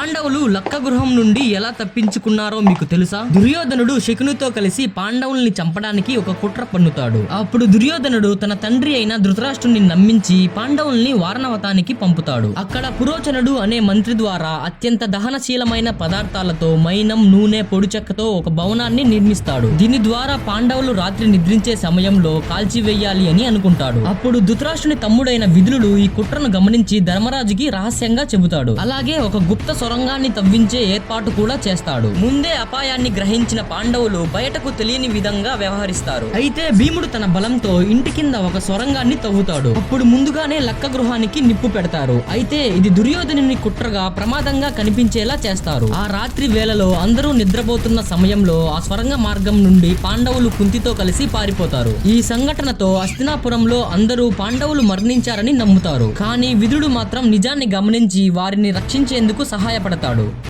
పాండవులు లక్క గృహం నుండి ఎలా తప్పించుకున్నారో మీకు తెలుసా? దుర్యోధనుడు శకునితో కలిసి పాండవుల్ని చంపడానికి ఒక కుట్ర పన్నుతాడు. అప్పుడు దుర్యోధనుడు తన తండ్రి అయిన ధృతరాష్ట్రుని నమ్మించి పాండవుల్ని వారణవతానికి పంపుతాడు. అక్కడ పురోచనుడు అనే మంత్రి ద్వారా అత్యంత దహనశీలమైన పదార్థాలతో మైనం నూనె పొడి చెక్కతో ఒక భవనాన్ని నిర్మిస్తాడు. దీని ద్వారా పాండవులు రాత్రి నిద్రించే సమయంలో కాల్చివేయాలి అని అనుకుంటాడు. అప్పుడు ధృతరాష్ట్రుని తమ్ముడైన విధులుడు ఈ కుట్రను గమనించి ధర్మరాజుకి రహస్యంగా చెబుతాడు. అలాగే ఒక గుప్త సొరంగాన్ని తవ్వించే ఏర్పాటు కూడా చేస్తాడు. ముందే అపాయాన్ని గ్రహించిన పాండవులు బయటకు తెలియని విధంగా వ్యవహరిస్తారు. అయితే భీముడు తన బలంతో ఇంటి కింద ఒక సొరంగాన్ని తవ్వుతాడు. అప్పుడు ముందుగానే లక్క గృహానికి నిప్పు పెడతారు. అయితే ఇది దుర్యోధనుని కుట్రగా ప్రమాదంగా కనిపించేలా చేస్తారు. ఆ రాత్రి వేళలో అందరూ నిద్రపోతున్న సమయంలో ఆ స్వరంగ మార్గం నుండి పాండవులు కుంతితో కలిసి పారిపోతారు. ఈ సంఘటనతో అస్తినాపురంలో అందరూ పాండవులు మరణించారని నమ్ముతారు. కానీ విధుడు మాత్రం నిజాన్ని గమనించి వారిని రక్షించేందుకు సహాయపడతాడు